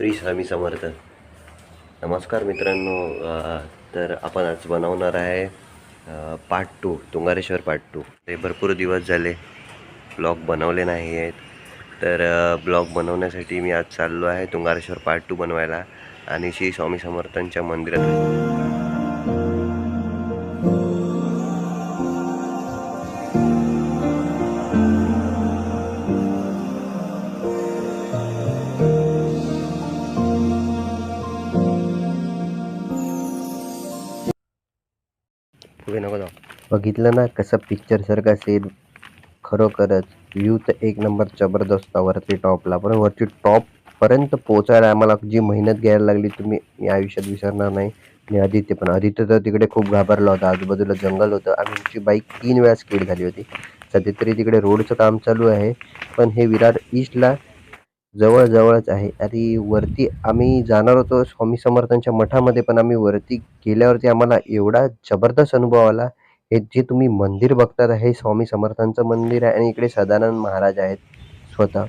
श्री स्वामी समर्थ. नमस्कार मित्रांनो तर आपण आज बनवणार आहे part two Tungareshwar part two ते भरपूर दिवस झाले ब्लॉग बनवले नाही आहेत. तर ब्लॉग बनवण्यासाठी मी आज चाललो आहे तुंगारेश्वर पार्ट टू बनवायला आणि श्री स्वामी समर्थांच्या मंदिरात. बघितलं ना कसं पिक्चरसारखं असेल. खरोखरच व्ह्यू तर एक नंबर जबरदस्त वरती टॉपला पण वरती टॉपपर्यंत पोचायला आम्हाला जी मेहनत घ्यायला लागली तुम्ही मी आयुष्यात विसरणार नाही. आणि आदित्य पण. आदित्य तर तिकडे खूप घाबरला होता. आजूबाजूला जंगल होतं. आणि आमची बाईक तीन वेळा स्किड झाली होती. सध्या तरी तिकडे रोडचं काम चालू आहे. पण हे विरार ईस्टला जवळजवळच आहे. आणि वरती आम्ही जाणार होतो स्वामी समर्थांच्या मठामध्ये. पण आम्ही वरती गेल्यावरती आम्हाला एवढा जबरदस्त अनुभव आला. हे जे तुम्ही मंदिर बघतात हे स्वामी समर्थांचं मंदिर आहे आणि इकडे सदानंद महाराज आहेत स्वतः.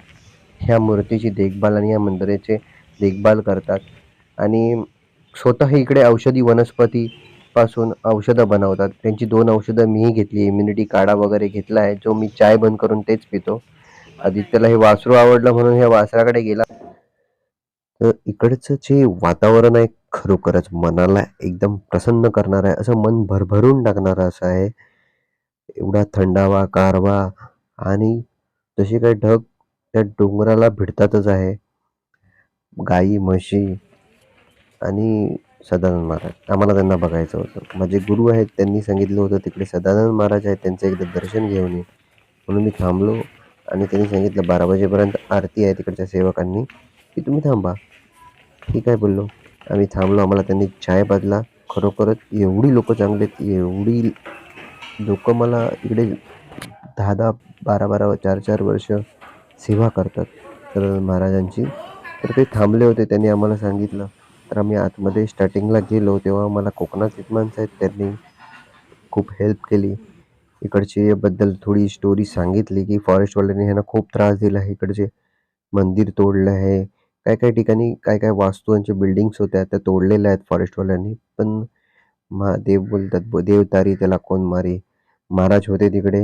ह्या मूर्तीची देखभाल आणि या मंदिराचे देखभाल करतात. आणि स्वतः हे इकडे औषधी वनस्पती पासून औषधं बनवतात. त्यांची दोन औषधं मीही घेतली इम्युनिटी काढा वगैरे घेतला आहे. जो मी चाय बंद करून तेच पितो. आदित्यला हे वासरू आवडलं म्हणून ह्या वासराकडे गेला. तर इकडचं जे वातावरण आहे खरोखरच मनाला एकदम प्रसन्न करणार आहे असं मन भरभरून टाकणारं असं आहे. एवढा थंडावा गारवा आणि जसे काही ढग त्या डोंगराला भिडतातच आहे. गाई म्हशी आणि सदानंद महाराज. आम्हाला त्यांना बघायचं होतं. माझे गुरु आहेत त्यांनी सांगितलं होतं तिकडे सदानंद महाराज आहेत त्यांचं एकदा दर्शन घेऊन ये. म्हणून मी थांबलो आणि त्यांनी सांगितलं बारा वाजेपर्यंत आरती आहे तिकडच्या सेवकांनी की तुम्ही थांबा. ठीक आहे बोललो. आम्ही थांबलो. आम्हाला त्यांनी चाय पाजला खरोखरच एवढी लोकं चांगली आहेत. एवढी लोक मला इकडे दहा दहा बारा बारा चार चार वर्ष सेवा करतात. तर महाराजांची. तर ते थांबले होते. त्यांनी आम्हाला सांगितलं. तर आम्ही आतमध्ये स्टार्टिंगला गेलो. तेव्हा मला कोकणात माणसं आहेत. त्यांनी खूप हेल्प केली. इकडचेबद्दल थोडी स्टोरी सांगितली की फॉरेस्टवाल्यांनी ह्यांना खूप त्रास दिला. आहे इकडचे मंदिर तोडलं आहे. काय काय ठिकाणी काय काय वास्तूंच्या बिल्डिंग्स होत्या त्या तोडलेल्या आहेत फॉरेस्टवाल्यांनी पण मा देव बोलतात ब- त्याला कोण मारे? महाराज होते तिकडे.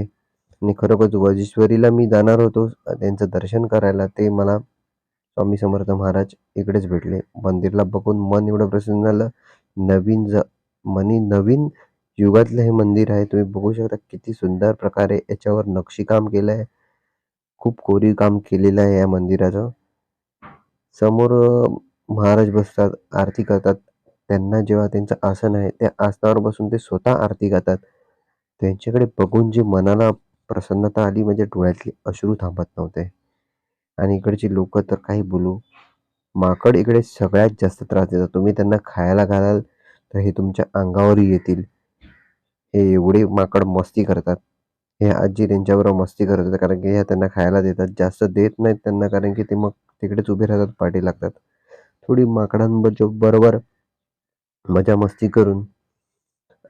आणि खरोखरच वजेश्वरीला मी जाणार होतो त्यांचं दर्शन करायला ते मला स्वामी समर्थ महाराज इकडेच भेटले. मंदिरला बघून मन एवढं प्रसन्न झालं. नवीन ज मनी नवीन युगातलं हे मंदिर आहे. तुम्ही बघू शकता किती सुंदर प्रकारे याच्यावर नक्षीकाम केलं आहे खूप कोरीव काम केलेलं आहे या मंदिराचं. समोर महाराज बसतात आरती करतात. त्यांना जेव्हा त्यांचं आसन आहे त्या आसनावर बसून ते स्वतः आरती करतात. त्यांच्याकडे बघून जी मनाला प्रसन्नता आली म्हणजे डोळ्यातले अश्रू थांबत नव्हते. आणि इकडची लोक तर काही बोलू. माकड इकडे सगळ्यात जास्त त्रास देतात. तुम्ही त्यांना खायला घालाल तर हे तुमच्या अंगावरही येतील. हे एवढे माकड मस्ती करतात. हे आजी त्यांच्याबरोबर मस्ती करत होते कारण की ह्या त्यांना खायला देतात. जास्त देत नाहीत त्यांना कारण की ते मग तिकडेच उभे राहतात पाठी लागतात. थोडी माकडांबरोबर बरोबर मजा मस्ती करून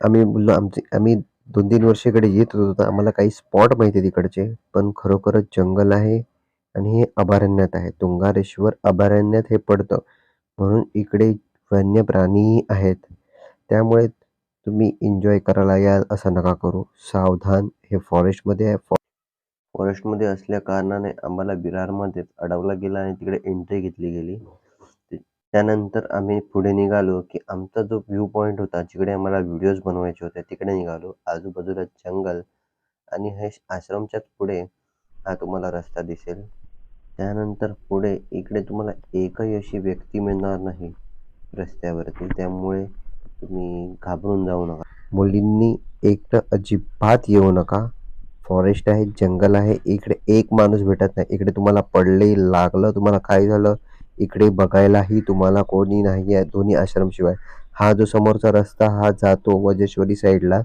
आम्ही बोललो आमचे आम्ही दोन तीन वर्ष इकडे येत होतो तर आम्हाला काही स्पॉट माहिती आहे तिकडचे पण खरोखरच जंगल आहे आणि हे अभयारण्यात आहे. तुंगारेश्वर अभयारण्यात हे पडतं. म्हणून इकडे वन्य प्राणीही आहेत. त्यामुळे तुम्ही एन्जॉय करायला याल असं नका करू. सावधान हे फॉरेस्टमध्ये आहे फॉ फॉरेस्टमध्ये असल्या कारणाने आम्हाला विरारमध्ये अडवला गेला आणि तिकडे एंट्री घेतली गेली. त्यानंतर आम्ही पुढे निघालो की आमचा जो व्ह्यू पॉईंट होता जिकडे आम्हाला व्हिडिओज बनवायचे होते तिकडे निघालो. आजूबाजूला जंगल आणि हे आश्रमच्याच पुढे हा तुम्हाला रस्ता दिसेल. त्यानंतर पुढे इकडे तुम्हाला एकही अशी व्यक्ती मिळणार नाही रस्त्यावरती. त्यामुळे तुम्ही घाबरून जाऊ नका. मुलींनी एकटं अजिबात येऊ नका. फॉरेस्ट आहे जंगल आहे. इकडे एक माणूस भेटत नाही. इकडे तुम्हाला पडले लागलं तुम्हाला काय झालं? इकडे बघायलाही तुम्हाला कोणी नाही आहे दोन्ही आश्रमशिवाय. हा जो समोरचा रस्ता हा जातो वजेश्वरी साईडला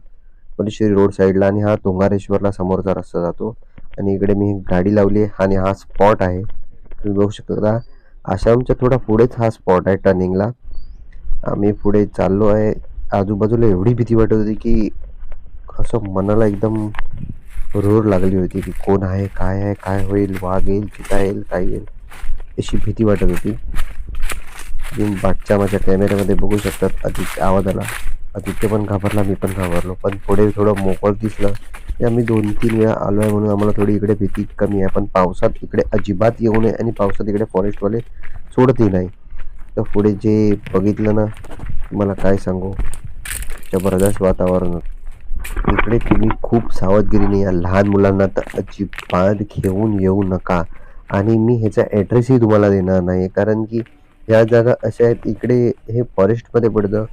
वजेश्वरी रोड साईडला आणि हा तुंगारेश्वरला समोरचा रस्ता जातो. आणि इकडे मी गाडी लावली आहे आणि हा स्पॉट आहे. तुम्ही बघू शकता आश्रमच्या थोडा पुढेच हा स्पॉट आहे टर्निंगला आम्ही पुढे चाललो आहे. आजूबाजूला एवढी भीती वाटत होती की असं मनाला एकदम रोर लागली होती की कोण आहे काय आहे काय होईल वाघ येईल चिता येईल काय येईल अशी भीती वाटत होती. तुम्ही मागच्या माझ्या कॅमेऱ्यामध्ये बघू शकतात आदित्य आवाज आला आदित्य पण घाबरला मी पण घाबरलो. पण पुढे थोडं मोकळ दिसलं. की आम्ही दोन तीन वेळा आलो आहे म्हणून आम्हाला थोडी इकडे भीती कमी आहे. पण पावसात इकडे अजिबात येऊ नये आणि पावसात इकडे फॉरेस्टवाले सोडतही नाही. तर पुढे जे बघितलं ना मला काय सांगू? जबरदस्त वातावरण होतं. इकडे तुम्ही खूप सावधगिरीने. या लहान मुलांना तर अजिबात घेऊन येऊ नका. आणि मी ह्याचा ॲड्रेसही तुम्हाला देणार नाही कारण की ह्या जागा अशा आहेत इकडे हे फॉरेस्टमध्ये पडतं.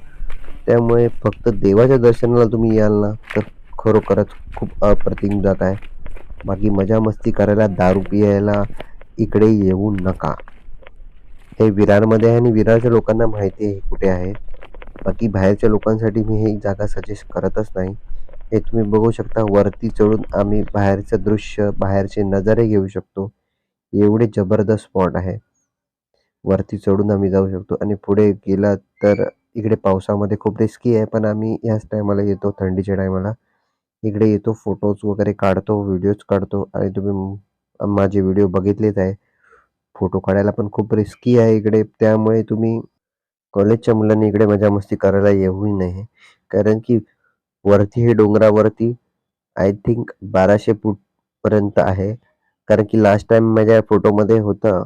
त्यामुळे फक्त देवाच्या दर्शनाला तुम्ही याल ना तर खरोखरच खूप अप्रतिम जात आहे. बाकी मजा मस्ती करायला दारू पियायला इकडे येऊ नका. हे विरारमध्ये आहे आणि विरारच्या लोकांना माहिती आहे कुठे आहे. बाकी बाहेरच्या लोकांसाठी मी ही जागा सजेस्ट करतच नाही. हे तुम्ही बघू शकता वरती चढून आम्ही बाहेरचं दृश्य बाहेरचे नजारे घेऊ शकतो. एवढे जबरदस्त स्पॉट आहे. वरती चढून आम्ही जाऊ शकतो. आणि पुढे गेला तर इकडे पावसामध्ये खूप रिस्की आहे पण आम्ही ह्याच टायमाला येतो थंडीच्या टायमाला इकडे येतो फोटोज वगैरे काढतो व्हिडिओज काढतो. आणि तुम्ही माझे व्हिडिओ बघितलेच आहे. फोटो काढायला पण खूप रिस्की आहे इकडे. त्यामुळे तुम्ही कॉलेजच्या मुलांनी इकडे मजा मस्ती करायला येऊही नये. कारण की वरती हे डोंगरावरती आय थिंक बाराशे फूटपर्यंत आहे. कारण की लास्ट टाइम माझ्या फोटोमध्ये होतं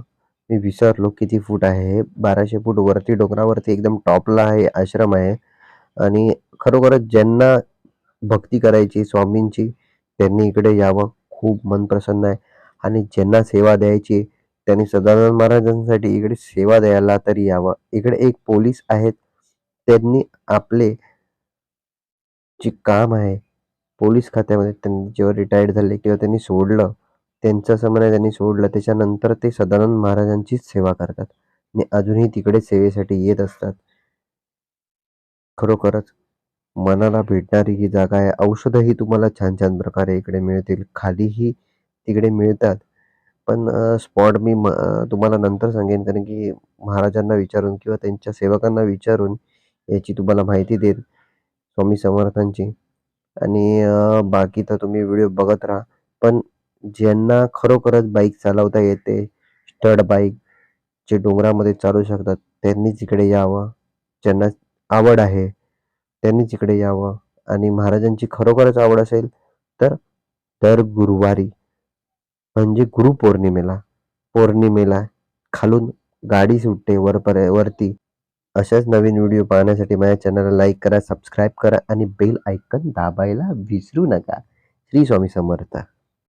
मी विसरलो किती फूट आहे हे. बाराशे फूट वरती डोंगरावरती एकदम टॉपला आहे आश्रम आहे. आणि खरोखरच ज्यांना भक्ती करायची स्वामींची त्यांनी इकडे यावं. खूप मन प्रसन्न आहे. आणि ज्यांना सेवा द्यायची त्यांनी सदानंद महाराजांसाठी इकडे सेवा द्यायला तरी यावं. इकडे एक पोलीस आहेत. त्यांनी आपले जे काम आहे पोलीस खात्यामध्ये त्यांनी जेव्हा रिटायर्ड झाले किंवा त्यांनी सोडलं त्यांचं असं म्हणणं आहे त्यांनी सोडलं त्याच्यानंतर ते सदानंद महाराजांचीच सेवा करतात आणि अजूनही तिकडे सेवेसाठी येत असतात. खरोखरच मनाला भेटणारी ही जागा आहे. औषधंही तुम्हाला छान छान प्रकारे इकडे मिळतील. खालीही तिकडे मिळतात. पण स्पॉट मी म तुम्हाला नंतर सांगेन कारण की महाराजांना विचारून किंवा त्यांच्या सेवकांना विचारून याची तुम्हाला माहिती देईन स्वामी समर्थांची. आणि बाकी तर तुम्ही व्हिडिओ बघत राहा. पण ज्यांना खरोखरच बाईक चालवता येते स्टड बाईक जे डोंगरामध्ये चालू शकतात त्यांनीच इकडे यावं. ज्यांना आवड आहे त्यांनीच इकडे यावं. आणि महाराजांची खरोखरच आवड असेल तर दर गुरुवारी म्हणजे गुरुपौर्णिमेला पौर्णिमेला खालून गाडी सुटते वरपर्यंत वरती. अशाच नवीन व्हिडिओ पाहण्यासाठी माझ्या चॅनलला लाईक करा सबस्क्राईब करा आणि बेल ऐकन दाबायला विसरू नका. श्री स्वामी समर्थ.